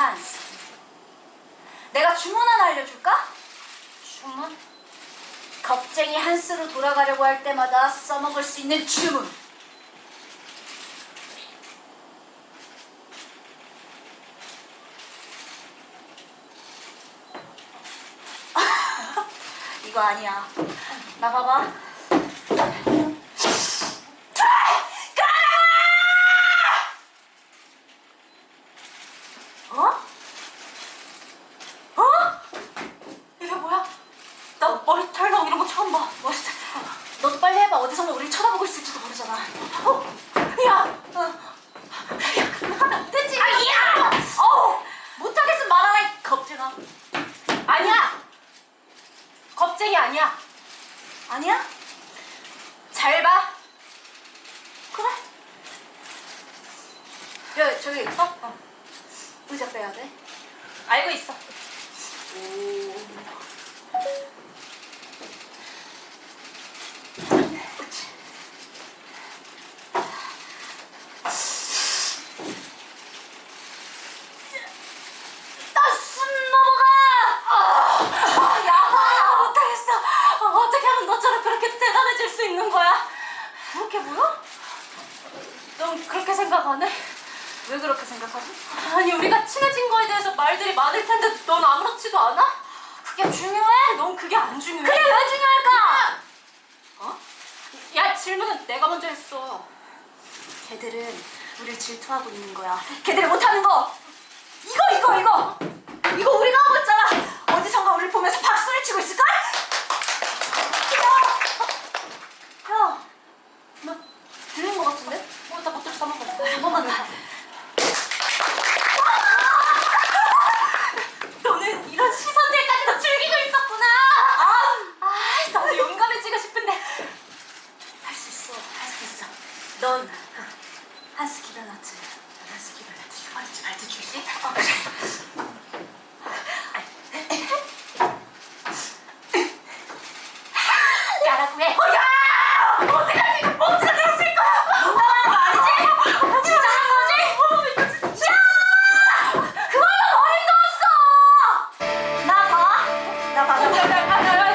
한스. 내가 주문 하나 알려줄까? 주문? 겁쟁이 한스로 돌아가려고 할 때마다 써먹을 수 있는 주문. 이거 아니야. 나 봐봐. 어? 어? 이게 뭐야? 나 머리털 나고 이런 거 처음 봐. 멋있다. 너도 빨리 해봐. 어디선가 우리 쳐다보고 있을지도 모르잖아. 어? 야! 어. 야, 그럼 하면 안 되지. 아, 야! 어우! 못하겠으면 말하라, 아니야! 겁쟁이 아니야. 아니야? 잘 봐. 그래. 야, 저기, 어? 어. 의자 빼야 돼. 알고 있어. 오. 나숨 넘어가! 아, 야, 못하겠어. 어떻게 하면 너처럼 그렇게 대단해질 수 있는 거야? 그렇게 보여? 넌 그렇게 생각 안 해? 왜 그렇게 생각하지? 아니, 우리가 친해진 거에 대해서 말들이 많을 텐데 넌 아무렇지도 않아? 그게 중요해? 넌 그게 안 중요해. 그게 왜 중요할까? 어? 야, 질문은 내가 먼저 했어. 걔들은 우리를 질투하고 있는 거야. 걔들이 못하는 거. 이거 이거 이거. 이거 우리가 하고 있잖아. 어디선가 우리를 보면서 박수를 치고 있을걸? 야, 야, 너 들린 거 같은데? 어, 나못 들었어. 한번 ¡Gracias!